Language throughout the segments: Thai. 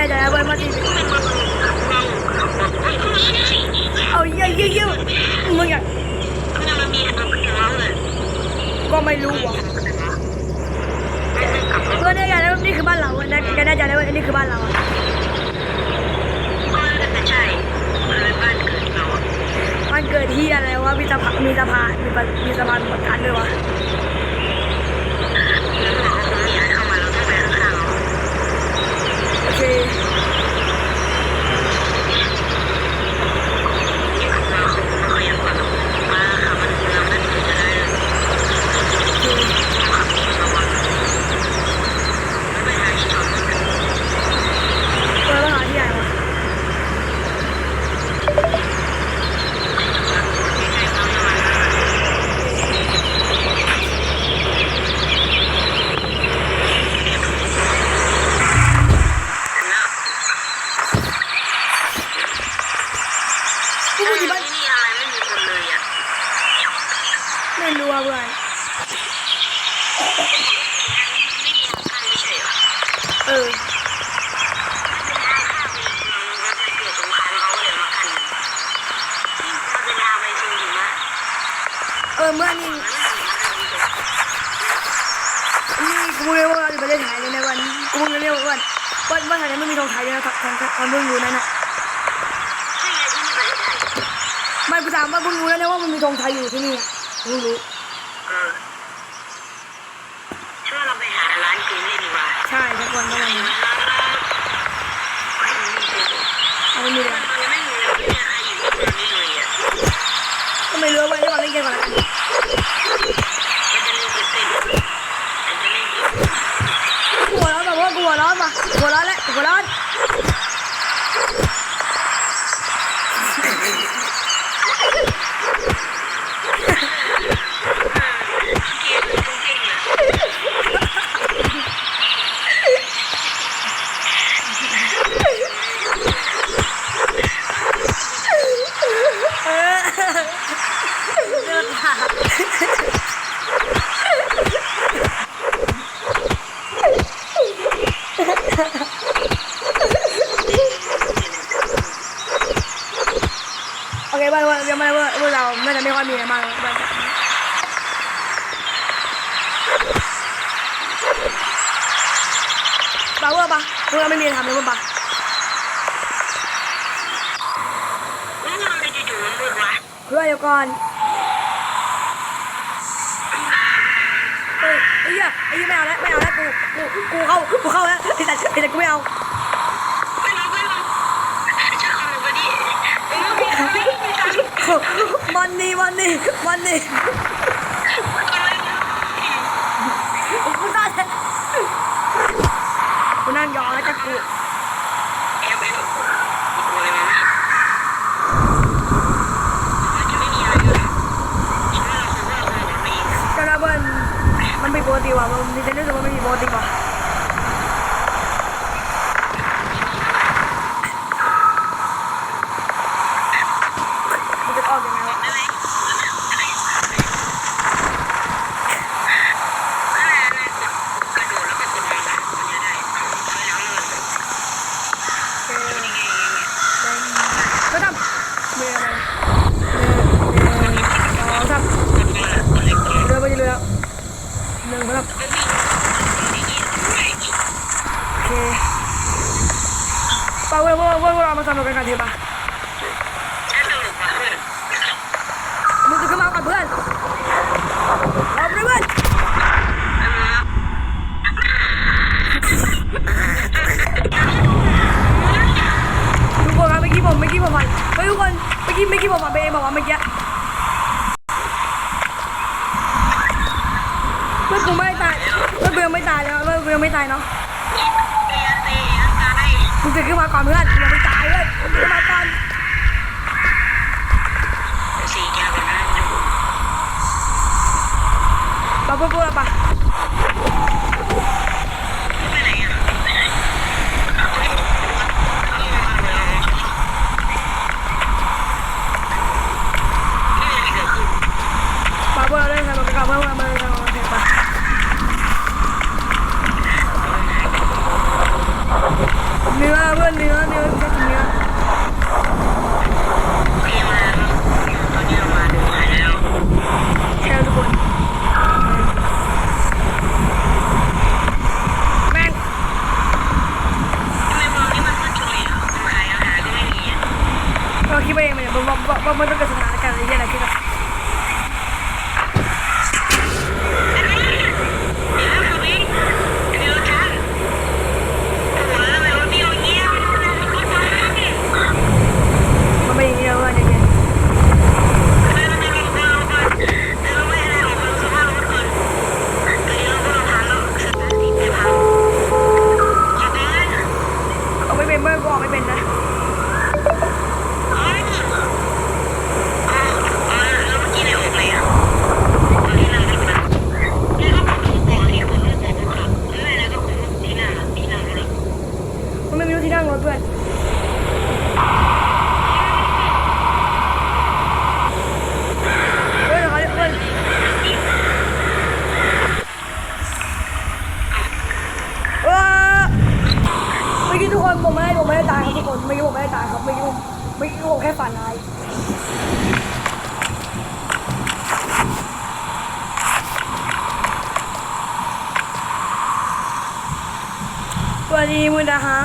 น่ใจนะเพื่อนว่าที่เอาเยี่ยเยี่ยเยี่ยมึงอะก็ไม่รู้ว่ะเพื่อนแน่ใจแล้วนี่คือบ้านเราอะนะแน่ใจแล้วว่านี่คือบ้านเราอะมันเกิดที่อะไรวะมีสะพานมีสะพานมีปะมีสะพานเหมือนกันด้วยวะโอเคเปิดมาหาที่ไหนวะ กูพูดที่บ้านไม่รู้ว่าเพื่อนเออ เออเมื่อนี่นี่กูเรียกว่าประเทศไทยเลยนะวันกูเพิ่งเรียกว่าวันวันวันไทยไม่มีธงไทยเลยนะทางทางทางเพิ่งรู้นั่นน่ะไม่กูถามว่าเพิ่งรู้แล้วนะว่ามันมีธงไทยอยู่ที่นี่อะเพิ่งรู้ช่วยเราไปหาร้านเกมเล่นดีกว่าใช่ทุกวันเมื่อไหร่นะเอาไม่มีเลยมันไม่มีเลยเนี่ยใครอยู่ที่เมืองนี้เลยอะก็ไม่รู้ว่าจะมาเล่นเกมอะไรกันมันจะเล่นเกมเต้นมันจะเล่นเกมกูหัวร้อนแบบว่ากูหัวร้อนปะหัวร้อนแล้วหัวร้อน เกมเต้นอะ เออเลิกค่ะโอ เคบ้านว่าเดี๋ยวมาว่าว่เราไม่ได้ไม่ค่อยมีอะไรมากบ้านปาเวอร์ปะพวกเราไม่มีทำเลยมั้งปะแล้วทำไมอยู่จืดวะเพื่อนเดี๋ยวก่อนเอ้ยไอ้เหี้ยไอ้เหี้ยไม่เอาแล้วไม่เอาแล้วกูกูกูเข้ากูเข้าแล้วไอ้แต่ไอ้แต่กูไม่เอา มันนี่มันนี่มันนี่กูได้แล้วกูนั่งยองแล้วจะกูแอบแอบกูอะไรมามันจะไม่มีอะไรเลยช่วยเราคือว่าเราไม่เจ้าหน้าเบิ้ลมันไม่ปกติว่ะมันดิฉันรู้สึกว่ามันไม่ปกติว่ะมันจะออกยังไงวะ อะไรอะไรอะไรกดกระโดดแล้วก็กดมามันจะได้แล้วมัน โอเค ยังไง ก็ทำมีอะไรหนึ่งสองสามเรือไปเรือหนึ่งครับโอเคปาเว้ยเว้ยเว้ยเรามาสนุกกันกันทีป่ะมึงจะขึ้นมากับเพื่อนเอาไปเพื่อนทุกคนครับเมื่อกี้ผมเมื่อกี้ผมผ่านเฮ้ยทุกคนเมื่อกี้เมื่อกี้ผมผ่านไปเองบอกว่าเมื่อกี้เมื่อกูไม่ตายเมื่อกูยังไม่ตายเลยเมื่อกูยังไม่ตายเนาะมึงจะขึ้นมาก่อนเพื่อนอย่าไปตายเลยมึงขึ้นมาก่อนปะปุ๊บปุ๊บปะปะปุ๊บเราเล่นกันเราไปกับเพื่อนมา 啊，问你，问你。 ที่คนไม่ยุ่ไม่ได้ตายครับไม่ยุ่งไม่ยุ่งแค่ฝันไาสวัสดีมุนดาฮะ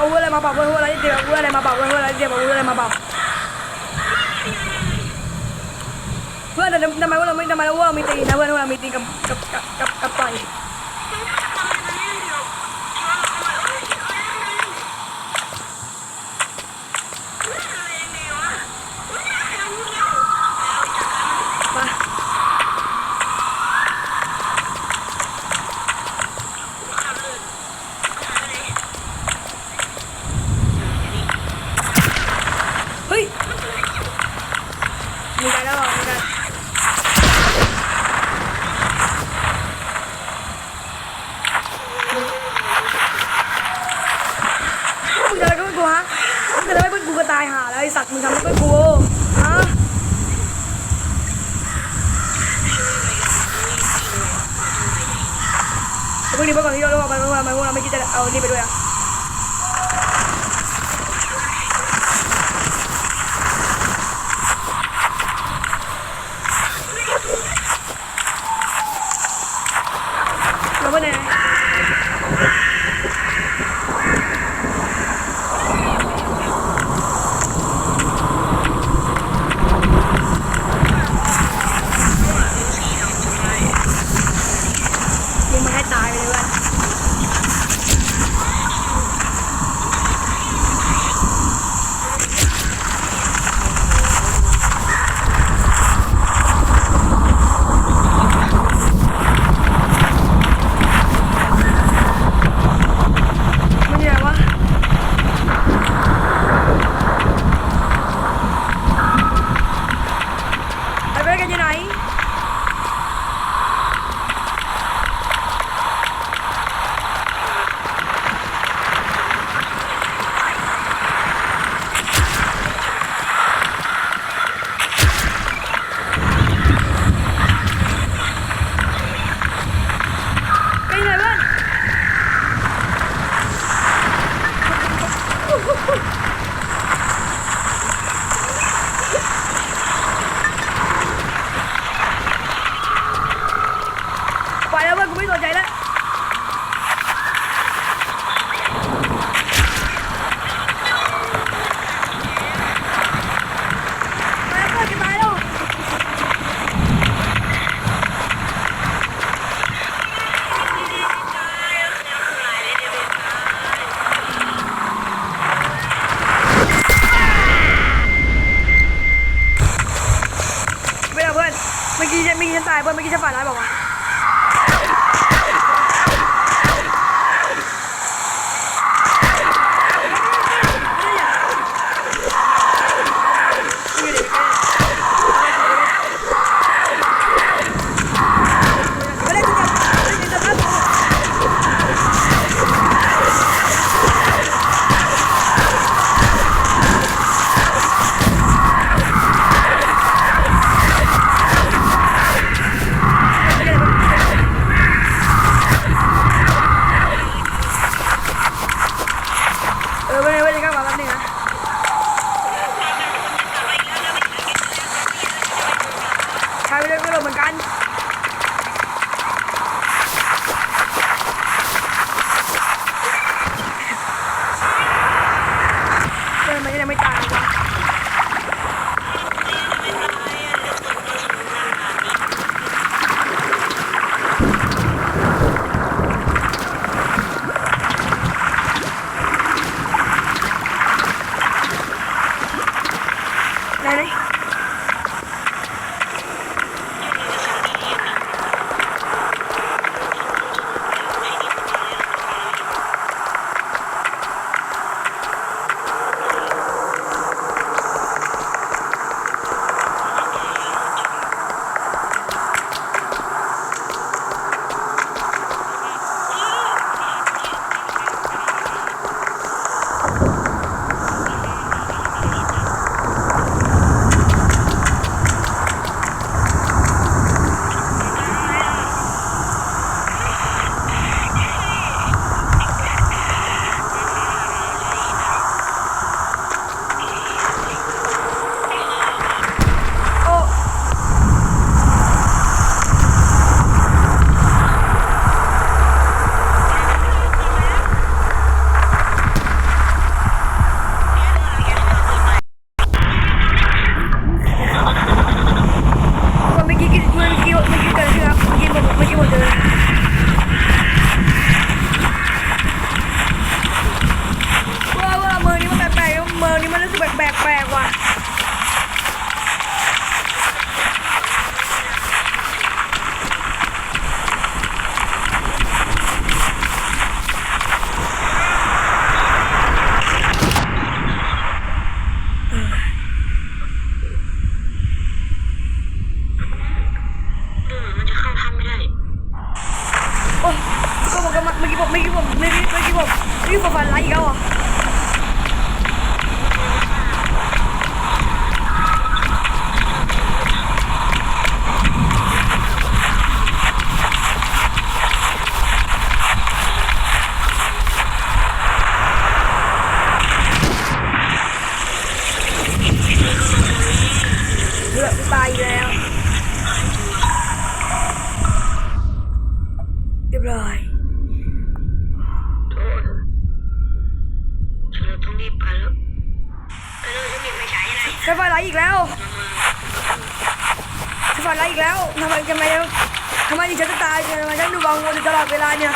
เอาอะไรมาเปล่าเว้ยอะไรเดี๋ยวเอาอะไรมาเปล่าเว้ยอะไรเดี๋ยวเอาอะไรมาเปล่าเพื่อนทำไมว่าเราไม่ทำไมว่าเรามีตีนะเพื่อนว่าเรามีตีกับกับกับกับต่ ไมันไม่ว่ามันไม่ว่าไม่คิดจะเอานี่ไปด้วยนะ บายแล้วเรียบร้อยโทนเราต้องรีบไปแล้วไปเลยจะมีไม่ใช้อะไรใช้ไฟไหลอีกแล้วใช้ไฟไหลอีกแล้วทำไมทำไมทำไมถึงฉัจะตายทำไมฉันดูบางคนตลอดเวลาเนี่ย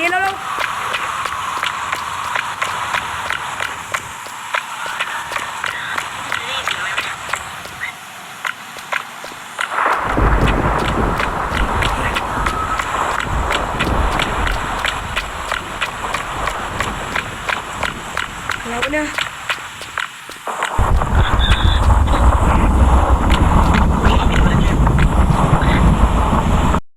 Miguel Oro.